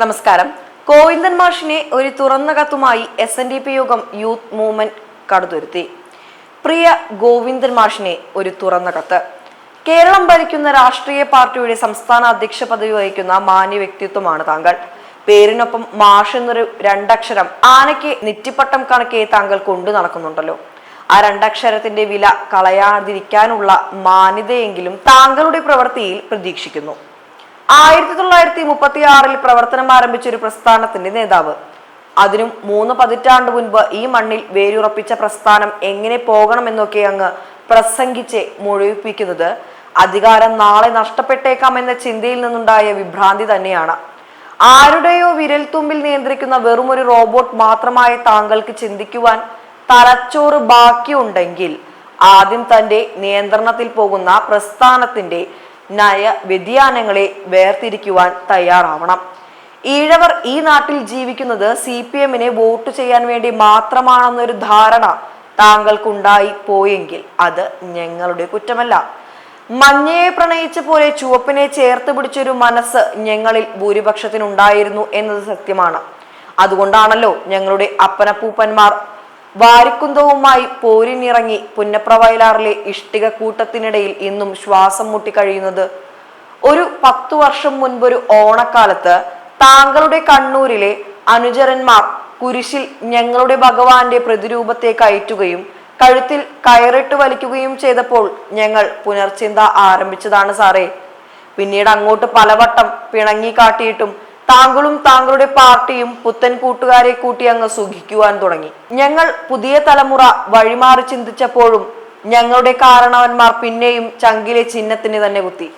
നമസ്കാരം. ഗോവിന്ദൻ മാഷിനെ ഒരു തുറന്ന കത്തുമായി S N D P Yogam youth movement Kaduthuruthy. പ്രിയ ഗോവിന്ദൻ മാഷിനെ ഒരു തുറന്ന കത്ത്. കേരളം ഭരിക്കുന്ന രാഷ്ട്രീയ പാർട്ടിയുടെ സംസ്ഥാന അധ്യക്ഷ പദവി വഹിക്കുന്ന മാന്യ വ്യക്തിത്വമാണ് താങ്കൾ. പേരിനൊപ്പം മാഷ് എന്നൊരു രണ്ടക്ഷരം ആനയ്ക്ക് നെറ്റിപ്പട്ടം കണക്കെ താങ്കൾ കൊണ്ടു നടക്കുന്നുണ്ടല്ലോ. ആ രണ്ടക്ഷരത്തിന്റെ വില കളയാതിരിക്കാനുള്ള മാന്യതയെങ്കിലും താങ്കളുടെ പ്രവൃത്തിയിൽ പ്രതീക്ഷിക്കുന്നു. ആയിരത്തി തൊള്ളായിരത്തി മുപ്പത്തി ആറിൽ പ്രവർത്തനം ആരംഭിച്ച ഒരു പ്രസ്ഥാനത്തിന്റെ നേതാവ്. അതിനും മൂന്ന് പതിറ്റാണ്ട് മുൻപ് ഈ മണ്ണിൽ വേരുറപ്പിച്ച പ്രസ്ഥാനം എങ്ങനെ പോകണമെന്നൊക്കെ അങ്ങ് പ്രസംഗിച്ച് മുഴുവിപ്പിക്കുന്നത് അധികാരം നാളെ നഷ്ടപ്പെട്ടേക്കാം എന്ന ചിന്തയിൽ നിന്നുണ്ടായ വിഭ്രാന്തി തന്നെയാണ്. ആരുടെയോ വിരൽത്തുമ്പിൽ നിയന്ത്രിക്കുന്ന വെറും ഒരു റോബോട്ട് മാത്രമായ താങ്കൾക്ക് ചിന്തിക്കുവാൻ തലച്ചോറ് ബാക്കിയുണ്ടെങ്കിൽ ആദ്യം തന്റെ നിയന്ത്രണത്തിൽ പോകുന്ന പ്രസ്ഥാനത്തിന്റെ നയ വ്യതിയാനങ്ങളെ വേർതിരിക്കുവാൻ തയ്യാറാവണം. ഈഴവർ ഈ നാട്ടിൽ ജീവിക്കുന്നത് സി പി എമ്മിനെ വോട്ട് ചെയ്യാൻ വേണ്ടി മാത്രമാണെന്നൊരു ധാരണ താങ്കൾക്കുണ്ടായി പോയെങ്കിൽ അത് ഞങ്ങളുടെ കുറ്റമല്ല. മഞ്ഞയെ പ്രണയിച്ച പോലെ ചുവപ്പിനെ ചേർത്ത് പിടിച്ചൊരു മനസ്സ് ഞങ്ങളിൽ ഭൂരിപക്ഷത്തിനുണ്ടായിരുന്നു എന്നത് സത്യമാണ്. അതുകൊണ്ടാണല്ലോ ഞങ്ങളുടെ അപ്പനപ്പൂപ്പന്മാർ വാരിക്കുന്തവുമായി പോരിനിറങ്ങി പുന്നപ്രവയലാറിലെ ഇഷ്ടിക കൂട്ടത്തിനിടയിൽ ഇന്നും ശ്വാസം മുട്ടി കഴിയുന്നത്. ഒരു പത്തു വർഷം മുൻപൊരു ഓണക്കാലത്ത് താങ്കളുടെ കണ്ണൂരിലെ അനുചരന്മാർ കുരിശിൽ ഞങ്ങളുടെ ഭഗവാന്റെ പ്രതിരൂപത്തെ കയറ്റുകയും കഴുത്തിൽ കയറിട്ട് വലിക്കുകയും ചെയ്തപ്പോൾ ഞങ്ങൾ പുനർചിന്ത ആരംഭിച്ചതാണ് സാറേ. പിന്നീട് അങ്ങോട്ട് പലവട്ടം പിണങ്ങി കാട്ടിയിട്ടും താങ്കളും താങ്കളുടെ പാർട്ടിയും പുത്തൻ കൂട്ടുകാരെ കൂട്ടി അങ്ങ് സുഖിക്കുവാൻ തുടങ്ങി. ഞങ്ങൾ പുതിയ തലമുറ വഴിമാറി ചിന്തിച്ചപ്പോഴും ഞങ്ങളുടെ കാരണവന്മാർ പിന്നെയും ചങ്കിലെ ചിഹ്നത്തിന് തന്നെ കുത്തി.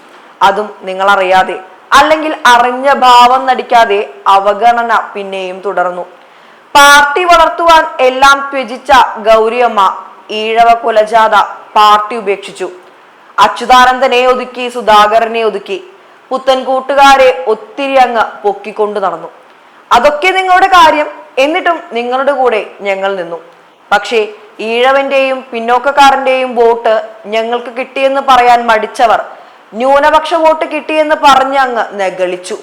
അതും നിങ്ങൾ അറിയാതെ അല്ലെങ്കിൽ അറിഞ്ഞ ഭാവം നടിക്കാതെ അവഗണന പിന്നെയും തുടർന്നു. പാർട്ടി വളർത്തുവാൻ എല്ലാം ത്യജിച്ച ഗൗരിയമ്മ ഈഴവ കുലജാത പാർട്ടി ഉപേക്ഷിച്ചു. അച്യുതാനന്ദനെ ഒതുക്കി സുധാകരനെ ഒതുക്കി പുത്തൻ കൂട്ടുകാരെ ഒത്തിരി അങ്ങ് പൊക്കിക്കൊണ്ടു നടന്നു. അതൊക്കെ നിങ്ങളുടെ കാര്യം. എന്നിട്ടും നിങ്ങളുടെ കൂടെ ഞങ്ങൾ നിന്നു. പക്ഷേ ഈഴവന്റെയും പിന്നോക്കക്കാരന്റെയും വോട്ട് ഞങ്ങൾക്ക് കിട്ടിയെന്ന് പറയാൻ മടിച്ചവർ ന്യൂനപക്ഷ വോട്ട് കിട്ടിയെന്ന് പറഞ്ഞ് അങ്ങ് നെഗളിച്ചു.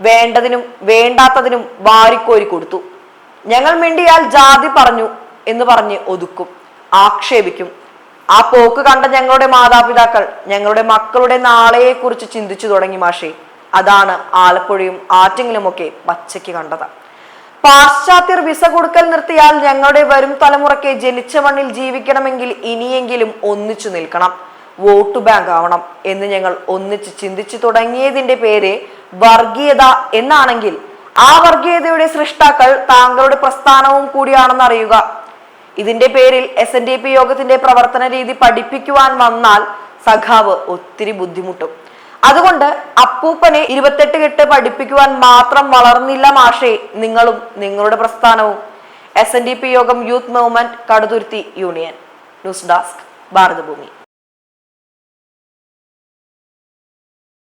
വേണ്ടതിനും വേണ്ടാത്തതിനും വാരിക്കോരി കൊടുത്തു. ഞങ്ങൾ മിണ്ടിയാൽ ജാതി പറഞ്ഞു എന്ന് പറഞ്ഞ് ഒതുക്കും ആക്ഷേപിക്കും. ആ പോക്ക് കണ്ട ഞങ്ങളുടെ മാതാപിതാക്കൾ ഞങ്ങളുടെ മക്കളുടെ നാളെയെ കുറിച്ച് ചിന്തിച്ചു തുടങ്ങി മാഷേ. അതാണ് ആലപ്പുഴയും ആറ്റിങ്ങിലുമൊക്കെ പച്ചയ്ക്ക് കണ്ടത്. പാശ്ചാത്യർ വിസ കൊടുക്കൽ നിർത്തിയാൽ ഞങ്ങളുടെ വരും തലമുറയ്ക്ക് ജനിച്ച മണ്ണിൽ ജീവിക്കണമെങ്കിൽ ഇനിയെങ്കിലും ഒന്നിച്ചു നിൽക്കണം. വോട്ട് ബാങ്ക് ആവണം എന്ന് ഞങ്ങൾ ഒന്നിച്ച് ചിന്തിച്ചു തുടങ്ങിയതിന്റെ പേര് വർഗീയത എന്നാണെങ്കിൽ ആ വർഗീയതയുടെ സൃഷ്ടാക്കൾ താങ്കളുടെ പ്രസ്ഥാനവും കൂടിയാണെന്ന് അറിയുക ഇതിന്റെ പേരിൽ എസ് എൻ ഡി പി യോഗത്തിന്റെ പ്രവർത്തന രീതി പഠിപ്പിക്കുവാൻ വന്നാൽ സഖാവ് ഒത്തിരി ബുദ്ധിമുട്ടും. അതുകൊണ്ട് അപ്പൂപ്പനെ ഇരുപത്തെട്ട് കെട്ട് പഠിപ്പിക്കുവാൻ മാത്രം വളർന്നില്ല മാഷേ നിങ്ങളും നിങ്ങളുടെ പ്രസ്ഥാനവും. S N D P Yogam youth movement Kaduthuruthy union. News desk Bharathabhoomi.